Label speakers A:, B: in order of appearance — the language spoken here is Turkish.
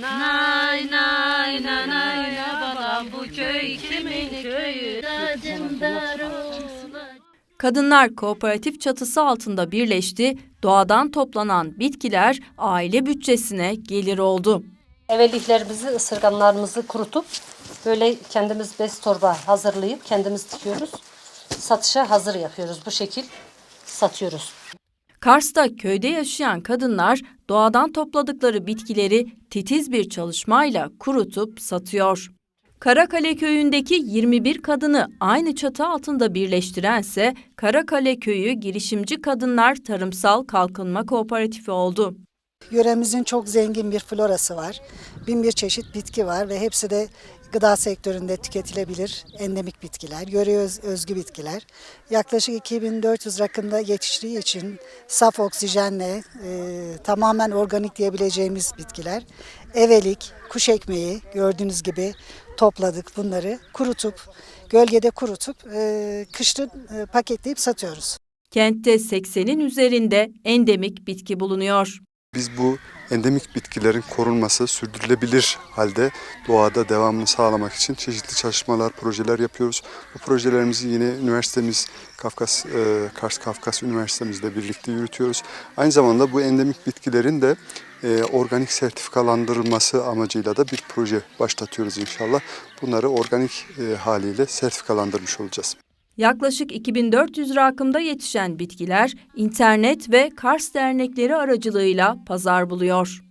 A: Nay nay nay nay balam bu köy kimin köyü? Dacımdar
B: Kadınlar kooperatif çatısı altında birleşti, doğadan toplanan bitkiler aile bütçesine gelir oldu.
C: Evelliklerimizi, ısırganlarımızı kurutup böyle kendimiz bez torba hazırlayıp kendimiz dikiyoruz. Satışa hazır yapıyoruz. Bu şekil satıyoruz.
B: Kars'ta köyde yaşayan kadınlar doğadan topladıkları bitkileri titiz bir çalışmayla kurutup satıyor. Karakale köyündeki 21 kadını aynı çatı altında birleştirense Karakale Köyü Girişimci Kadınlar Tarımsal Kalkınma Kooperatifi oldu.
D: Yöremizin çok zengin bir florası var. Bin bir çeşit bitki var ve hepsi de gıda sektöründe tüketilebilir endemik bitkiler, yöreye öz- özgü bitkiler. Yaklaşık 2400 rakımda yetiştiği için saf oksijenle e, tamamen organik diyebileceğimiz bitkiler. Evelik, kuş ekmeği gördüğünüz gibi topladık bunları kurutup, gölgede kurutup e, kışın e, paketleyip satıyoruz.
B: Kentte 80'in üzerinde endemik bitki bulunuyor.
E: Biz bu endemik bitkilerin korunması, sürdürülebilir halde doğada devamını sağlamak için çeşitli çalışmalar, projeler yapıyoruz. Bu projelerimizi yine üniversitemiz Kafkas e, Kars Kafkas Üniversitemizle birlikte yürütüyoruz. Aynı zamanda bu endemik bitkilerin de e, organik sertifikalandırılması amacıyla da bir proje başlatıyoruz inşallah. Bunları organik e, haliyle sertifikalandırmış olacağız.
B: Yaklaşık 2400 rakımda yetişen bitkiler internet ve Kars dernekleri aracılığıyla pazar buluyor.